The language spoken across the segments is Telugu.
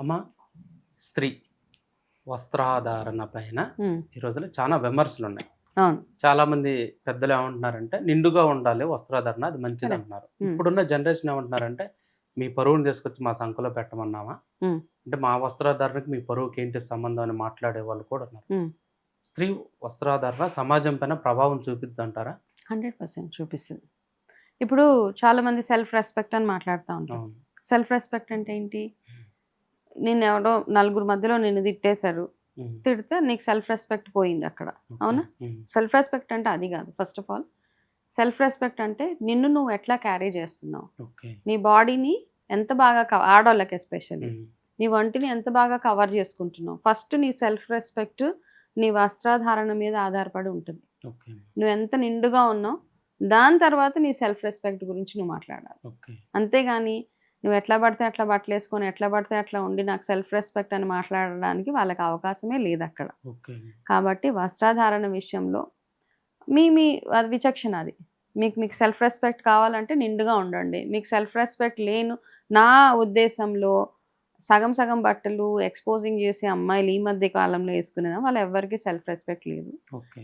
అమ్మ స్త్రీ వస్త్రాధారణ పైన ఈ రోజుల్లో చాలా విమర్శలు ఉన్నాయి చాలా మంది పెద్దలు ఏమంటున్నారంటే నిండుగా ఉండాలి వస్త్రాధారణ అది మంచిది. అంటున్నారు. ఇప్పుడున్న జనరేషన్ ఏమంటున్నారంటే మీ పరువుని తీసుకొచ్చి మా సంఖలో పెట్టమన్నామా. అంటే మా వస్త్రాధారణకి మీ పరువుకి ఏంటి సంబంధం? అని మాట్లాడే వాళ్ళు కూడా ఉన్నారు. స్త్రీ వస్త్రాధారణ సమాజం పైన ప్రభావం చూపిద్ది అంటారా? హండ్రెడ్ పర్సెంట్ చూపిస్తుంది. ఇప్పుడు చాలా మంది సెల్ఫ్ రెస్పెక్ట్ అని మాట్లాడుతూ ఉంటారు. సెల్ఫ్ రెస్పెక్ట్ అంటే ఏంటి? నిన్ను ఎవరో నలుగురు మధ్యలో నిన్ను తిట్టేశారు. తిడితే నీకు సెల్ఫ్ రెస్పెక్ట్ పోయింది అక్కడ. అవునా? సెల్ఫ్ రెస్పెక్ట్ అంటే అది కాదు. First of all self respect అంటే నిన్ను నువ్వు ఎట్లా క్యారీ చేస్తున్నావు? నీ బాడీని ఎంత బాగా కవ- ఆడవాళ్ళకి ఎస్పెషల్లీ. నీ ఒంటిని ఎంత బాగా కవర్ చేసుకుంటున్నావు? ఫస్ట్ నీ సెల్ఫ్ రెస్పెక్ట్ నీ వస్త్రాధారణ మీద ఆధారపడి ఉంటుంది. నువ్వు ఎంత నిండుగా ఉన్నావు? దాని తర్వాత నీ సెల్ఫ్ రెస్పెక్ట్ గురించి నువ్వు మాట్లాడాలి. అంతేగాని నువ్వు ఎట్లా పడితే అట్లా బట్టలు వేసుకొని ఎట్లా పడితే అట్లా ఉండి నాకు సెల్ఫ్ రెస్పెక్ట్ అని మాట్లాడడానికి వాళ్ళకి అవకాశమే లేదు అక్కడ. కాబట్టి వస్త్రాధారణ విషయంలో మీ మీ అది విచక్షణ అది. మీకు మీకు సెల్ఫ్ రెస్పెక్ట్ కావాలంటే నిండుగా ఉండండి. మీకు సెల్ఫ్ రెస్పెక్ట్ లేను నా ఉద్దేశంలో సగం సగం బట్టలు ఎక్స్పోజింగ్ చేసే అమ్మాయిలు ఈ మధ్య కాలంలో వేసుకునేదా వాళ్ళు ఎవరికి సెల్ఫ్ రెస్పెక్ట్ లేదు.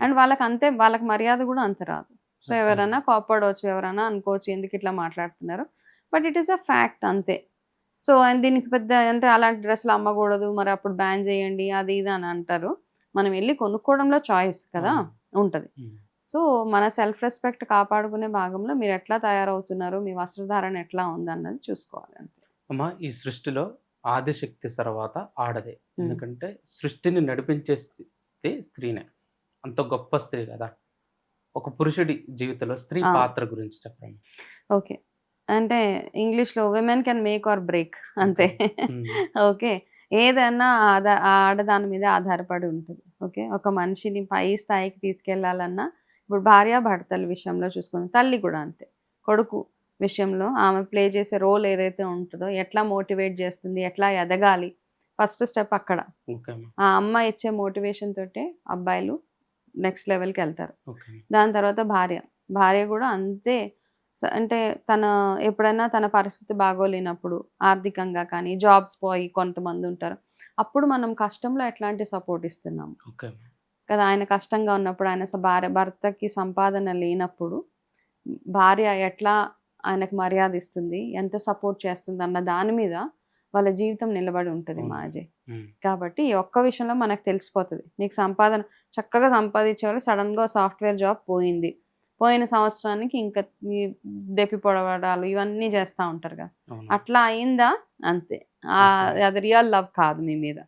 అండ్ వాళ్ళకి అంతే వాళ్ళకి మర్యాద కూడా అంత రాదు. సో. ఎవరైనా కోపడవచ్చు ఎవరైనా అనుకోవచ్చు ఎందుకు ఇట్లా మాట్లాడుతున్నారు. But it is a fact అంతే. సో అండ్ దీనికి పెద్ద అంటే అలాంటి డ్రెస్సులు అమ్మకూడదు మరి అప్పుడు బ్యాన్ చేయండి అది ఇది అని అంటారు. మనం వెళ్ళి కొనుక్కోవడంలో చాయిస్ కదా ఉంటుంది. సో మన సెల్ఫ్ రెస్పెక్ట్ కాపాడుకునే భాగంలో మీరు ఎట్లా తయారవుతున్నారు మీ వస్త్రధారణ ఎట్లా ఉంది అన్నది చూసుకోవాలి అంతే. అమ్మ ఈ సృష్టిలో ఆదిశక్తి తర్వాత ఆడదే. ఎందుకంటే సృష్టిని నడిపించే స్థితి స్త్రీనే. అంత గొప్ప స్త్రీ కదా. ఒక పురుషుడి జీవితంలో స్త్రీ. పాత్ర గురించి చెప్పండి ఓకే. అంటే ఇంగ్లీష్లో women can make or break అంతే. ఓకే. ఏదైనా ఆధార ఆడదాని మీద ఆధారపడి ఉంటుంది. ఓకే. ఒక మనిషిని పై స్థాయికి తీసుకెళ్ళాలన్నా ఇప్పుడు భార్య భర్తల విషయంలో చూసుకుందాం తల్లి కూడా అంతే. కొడుకు విషయంలో ఆమె ప్లే చేసే రోల్ ఏదైతే ఉంటుందో ఎట్లా మోటివేట్ చేస్తుంది ఎట్లా ఎదగాలి ఫస్ట్ స్టెప్ అక్కడ. ఆ అమ్మ ఇచ్చే మోటివేషన్ తోటే అబ్బాయిలు నెక్స్ట్ లెవెల్కి వెళ్తారు. దాని తర్వాత భార్య. భార్య కూడా అంతే అంటే తన ఎప్పుడైనా తన పరిస్థితి బాగోలేనప్పుడు ఆర్థికంగా కానీ జాబ్స్ పోయి కొంతమంది ఉంటారు. అప్పుడు మనం కష్టంలో ఎట్లాంటి సపోర్ట్ ఇస్తున్నాం? ఓకే. కదా ఆయన కష్టంగా ఉన్నప్పుడు ఆయన స- భార్య భర్తకి సంపాదన లేనప్పుడు భార్య ఎట్లా ఆయనకు మర్యాద ఇస్తుంది ఎంత సపోర్ట్ చేస్తుంది అన్న దాని మీద వాళ్ళ జీవితం నిలబడి ఉంటుంది అవును. మా అజయ్ Hmm. కాబట్టి ఈ ఒక్క విషయంలో మనకు తెలిసిపోతుంది. నీకు సంపాదన చక్కగా సంపాదించే వాళ్ళు సడన్గా సాఫ్ట్వేర్ జాబ్ పోయింది. పోయిన సంవత్సరానికి ఇంకా దెప్పి పొడవడాలు ఇవన్నీ చేస్తూ ఉంటారు కదా. అట్లా అయిందా? అంతే. అది రియల్ లవ్ కాదు మీ మీద.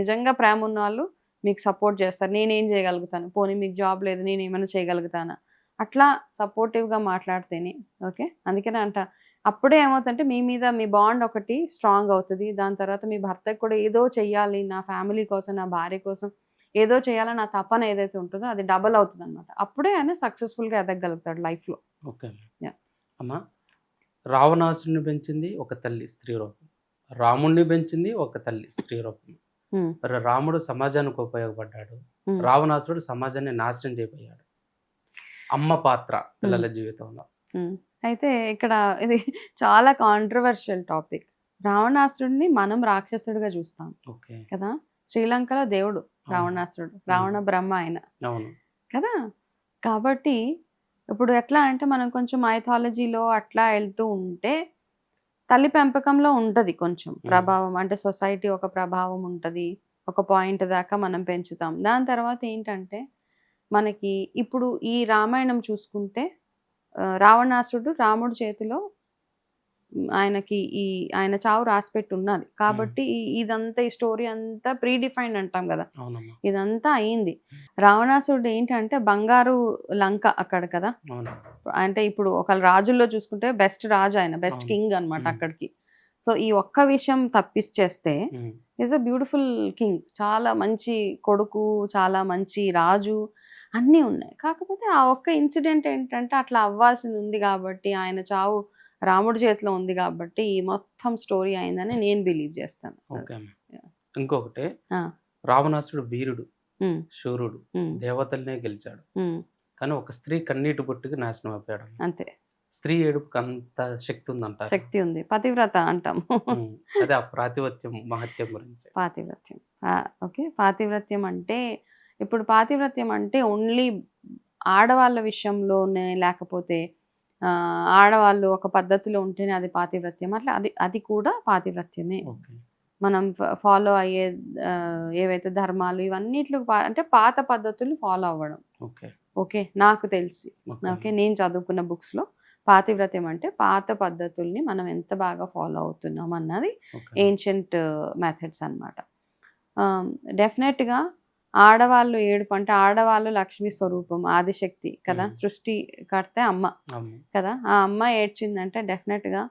నిజంగా ప్రేమ ఉన్న వాళ్ళు మీకు సపోర్ట్ చేస్తారు. నేనేం చేయగలుగుతాను? పోనీ మీకు జాబ్ లేదు నేను ఏమైనా చేయగలుగుతానా? అట్లా సపోర్టివ్గా మాట్లాడితేనే ఓకే? అందుకనే అంట అప్పుడే ఏమవుతుందంటే మీ మీద మీ బాండ్ ఒకటి స్ట్రాంగ్ అవుతుంది. దాని తర్వాత మీ భర్తకు కూడా ఏదో చెయ్యాలి నా ఫ్యామిలీ కోసం నా భార్య కోసం. ఏదో చేయాలని నా తపన ఏదైతే ఉంటుందో అది డబల్ అవుతుంది అనమాట అప్పుడే ఆయన సక్సెస్ఫుల్గా ఎదగలుగుతాడు లైఫ్లో ఓకే అమ్మ. రావణాసుని పెంచింది ఒక తల్లి స్త్రీ రూపం. రాముణ్ణి పెంచింది ఒక తల్లి స్త్రీ రూపం. మరి రాముడు సమాజానికి ఉపయోగపడ్డాడు. రావణాసురుడు సమాజాన్ని నాశనం చేయబోయాడు. అమ్మ పాత్ర పిల్లల జీవితంలో. అయితే ఇక్కడ ఇది చాలా కాంట్రవర్షియల్ టాపిక్ రావణాసురుడిని మనం రాక్షసుడిగా చూస్తాం. ఓకే. కదా? శ్రీలంకలో దేవుడు. రావణాసురుడు రావణ బ్రహ్మ ఆయన. కదా? కాబట్టి ఇప్పుడు ఎట్లా అంటే మనం కొంచెం మైథాలజీలో అట్లా వెళ్తూ ఉంటే తల్లి పెంపకంలో ఉంటుంది కొంచెం ప్రభావం. అంటే సొసైటీ ఒక ప్రభావం ఉంటుంది. ఒక పాయింట్ దాకా మనం పెంచుతాం. దాని తర్వాత ఏంటంటే మనకి ఇప్పుడు ఈ రామాయణం చూసుకుంటే ఆ, రావణాసురుడు రాముడి చేతిలో ఆయనకి ఈ ఆయన చావు రాసిపెట్టి ఉన్నది కాబట్టి ఇదంతా ఈ స్టోరీ అంతా ప్రీ డిఫైన్డ్ అంటాం కదా. ఇదంతా అయింది. రావణాసురుడు ఏంటంటే బంగారు లంక అక్కడ కదా. అంటే ఇప్పుడు ఒక రాజుల్లో చూసుకుంటే బెస్ట్ రాజు ఆయన బెస్ట్. కింగ్ అన్నమాట మ్మ్. అక్కడికి. సో ఈ ఒక్క విషయం తప్పిచ్చేస్తే. Is a beautiful king. చాలా మంచి కొడుకు చాలా మంచి రాజు అన్నీ ఉన్నాయి. కాకపోతే ఆ ఒక్క ఇన్సిడెంట్ ఏంటంటే అట్లా అవ్వాల్సింది ఉంది కాబట్టి ఆయన చావు రాముడి చేతిలో ఉంది కాబట్టి ఈ మొత్తం స్టోరీ అయిందని నేను బిలీవ్ చేస్తాను. ఇంకొకటి. రావణాసుడు వీరుడు శూరుడు దేవతల్నే గెలిచాడు. కానీ ఒక స్త్రీ కన్నీటి బొట్టుకి నాశనం అయిపోయాడు. అంతే. స్త్రీ ఏడుపుకి అంత శక్తి ఉందంటారు. శక్తి ఉంది. పతివ్రత అంటాం. ఉమ్, అదే ఆ ప్రాతిపత్యం మహత్యం గురించి. పాతివ్రత్యం. ఓకే. పాతివ్రత్యం అంటే ఇప్పుడు పాతివ్రత్యం అంటే ఓన్లీ ఆడవాళ్ళ విషయంలోనే లేకపోతే ఆడవాళ్ళు ఒక పద్ధతిలో ఉంటేనే అది పాతివ్రత్యం. అట్లా అది అది కూడా పాతివ్రత్యమే. మనం ఫాలో అయ్యే ఏవైతే ధర్మాలు ఇవన్నిట్లు పా- అంటే పాత పద్ధతులు ఫాలో అవ్వడం. ఓకే. ఓకే? నాకు తెలిసి. ఓకే. నేను చదువుకున్న బుక్స్లో పాతివ్రత్యం అంటే పాత పద్ధతుల్ని మనం ఎంత బాగా ఫాలో అవుతున్నాం అన్నది ఏన్షియంట్ మెథడ్స్ అనమాట డెఫినెట్గా ఆడవాళ్ళు ఏడుపు అంటే ఆడవాళ్ళు లక్ష్మీ స్వరూపం ఆదిశక్తి కదా. సృష్టి కడితే అమ్మ కదా. ఆ అమ్మ ఏడ్చిందంటే డెఫినెట్గా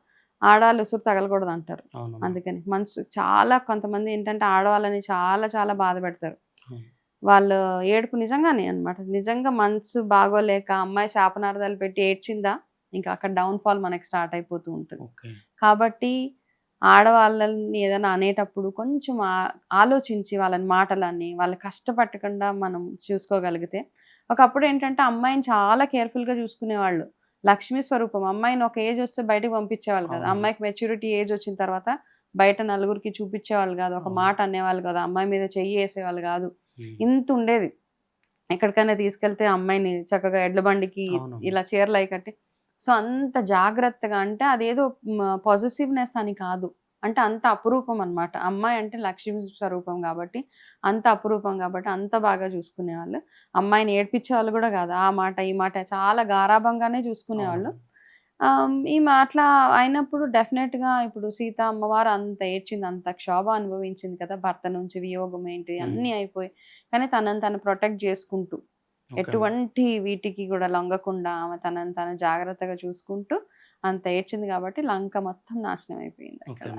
ఆడవాళ్ళు ఉసురు తగలకూడదు అంటారు అందుకని మనసు చాలా కొంతమంది ఏంటంటే ఆడవాళ్ళని చాలా చాలా బాధ పెడతారు. వాళ్ళు ఏడుపు నిజంగానే అన్నమాట. నిజంగా మనసు బాగోలేక అమ్మాయి శాపనార్థాలు పెట్టి ఏడ్చిందా? ఇంకా అక్కడ డౌన్ఫాల్ మనకి స్టార్ట్ అయిపోతూ ఉంటుంది. కాబట్టి ఆడవాళ్ళని ఏదైనా అనేటప్పుడు కొంచెం ఆలోచించి వాళ్ళని మాటలన్నీ వాళ్ళు కష్టపడకుండా మనం చూసుకోగలిగితే. ఒకప్పుడు ఏంటంటే అమ్మాయిని చాలా కేర్ఫుల్గా చూసుకునేవాళ్ళు. లక్ష్మీ స్వరూపం. అమ్మాయిని ఒక ఏజ్ వస్తే బయటకు పంపించేవాళ్ళు కదా. అమ్మాయికి మెచ్యూరిటీ ఏజ్ వచ్చిన తర్వాత బయట నలుగురికి చూపించేవాళ్ళు కాదు. ఒక. మాట అనేవాళ్ళు కాదు. అమ్మాయి మీద చెయ్యి వేసేవాళ్ళు కాదు. ఇంత ఉండేది. ఎక్కడికైనా తీసుకెళ్తే అమ్మాయిని చక్కగా ఎడ్ల బండికి. ఇలా చీరలు అయి కట్టి సో అంత జాగ్రత్తగా అంటే అదేదో పాజిటివ్నెస్ అని కాదు. అంటే అంత అపురూపం అన్నమాట. అమ్మాయి అంటే లక్ష్మీ స్వరూపం కాబట్టి అంత అపురూపం కాబట్టి అంత బాగా చూసుకునేవాళ్ళు. అమ్మాయిని ఏడ్పించే వాళ్ళు కూడా కాదు. ఆ మాట ఈ మాట చాలా గారాభంగానే చూసుకునేవాళ్ళు. ఈమె అట్లా అయినప్పుడు definite గా ఇప్పుడు సీత అమ్మవారు అంత ఏడ్చింది అంత క్షోభ అనుభవించింది కదా భర్త నుంచి వియోగం ఏంటి. అన్నీ అయిపోయి. కానీ తనని తను ప్రొటెక్ట్ చేసుకుంటూ. ఎటువంటి వీటికి కూడా లొంగకుండా ఆమె తనని తను జాగ్రత్తగా చూసుకుంటూ అంత ఏడ్చింది కాబట్టి లంక మొత్తం నాశనం అయిపోయింది అక్కడ.